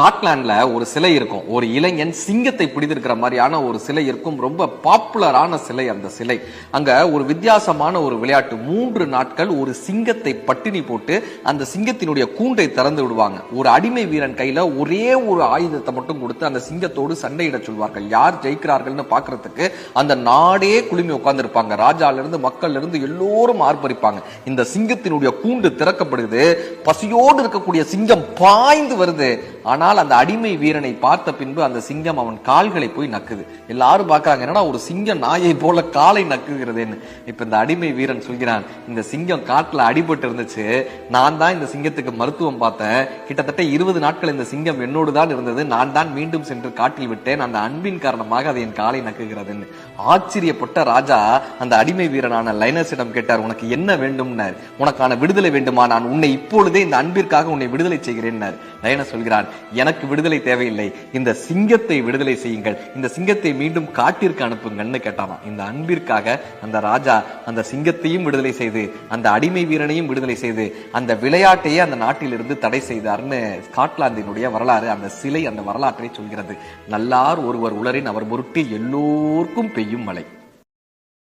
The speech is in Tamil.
ஸ்காட்லாண்ட்ல ஒரு சிலை இருக்கும். ஒரு இளைஞன் சிங்கத்தை பிடித்திருக்கிற மாதிரியான ஒரு சிலை இருக்கும். ரொம்ப பாப்புலரான சிலை அந்த சிலை. அங்க ஒரு வித்தியாசமான ஒரு விளையாட்டு. மூன்று நாட்கள் ஒரு சிங்கத்தை பட்டினி போட்டு அந்த சிங்கத்தினுடைய கூண்டை திறந்து விடுவாங்க. ஒரு அடிமை வீரன் கையில ஒரே ஒரு ஆயுதத்தை மட்டும் கொடுத்து அந்த சிங்கத்தோடு சண்டையிட சொல்வார்கள். யார் ஜெயிக்கிறார்கள்னு பாக்குறதுக்கு அந்த நாடே குழுமி உட்கார்ந்துருப்பாங்க. ராஜால இருந்து மக்கள்ல இருந்து எல்லோரும் ஆர்ப்பரிப்பாங்க. இந்த சிங்கத்தினுடைய கூண்டு திறக்கப்படுது. பசியோடு இருக்கக்கூடிய சிங்கம் பாய்ந்து வருது. ஆனா ஆனால் அந்த அடிமை வீரனை பார்த்த பின்பு அந்த சிங்கம் அவன் கால்களை போய் நக்குது. எல்லாரும் பார்க்கறாங்க என்னன்னா ஒரு சிங்கம் நாயை போல காலை நக்குகிறதுன்னு. இப்ப இந்த அடிமை வீரன் சொல்கிறான் இந்த சிங்கம் காட்டுல அடிபட்டு இருந்துச்சு. நான் தான் இந்த சிங்கத்துக்கு மருத்துவம் பார்த்தேன். கிட்டத்தட்ட இருபது நாட்கள் இந்த சிங்கம் என்னோடு தான் இருந்தது. நான் தான் மீண்டும் சென்று காட்டில் விட்டேன். அந்த அன்பின் காரணமாக அது என் காலை நக்குகிறதுன்னு. ஆச்சரியப்பட்ட ராஜா அந்த அடிமை வீரனான லைனஸிடம் கேட்டார் உனக்கு என்ன வேண்டும்னார்? உனக்கான விடுதலை வேண்டுமா? நான் உன்னை இப்பொழுதே இந்த அன்பிற்காக உன்னை விடுதலை செய்கிறேன் லைனஸ் சொல்கிறான் எனக்கு விடுதலை தேவையில்லை. இந்த சிங்கத்தை விடுதலை செய்யுங்கள். இந்த சிங்கத்தை மீண்டும் காட்டிற்கு அனுப்புங்கன்னு கேட்டானாம். இந்த அன்பிற்காக அந்த ராஜா அந்த சிங்கத்தையும் விடுதலை செய்து அந்த அடிமை வீரனையும் விடுதலை செய்து அந்த விளையாட்டையே அந்த நாட்டிலிருந்து தடை செய்தார்னு ஸ்காட்லாந்தினுடைய வரலாறு அந்த சிலை அந்த வரலாற்றை சொல்கிறது. நல்லார் ஒருவர் உளரின் அவர் பொருட்டு எல்லோருக்கும் பெய்யும் மழை.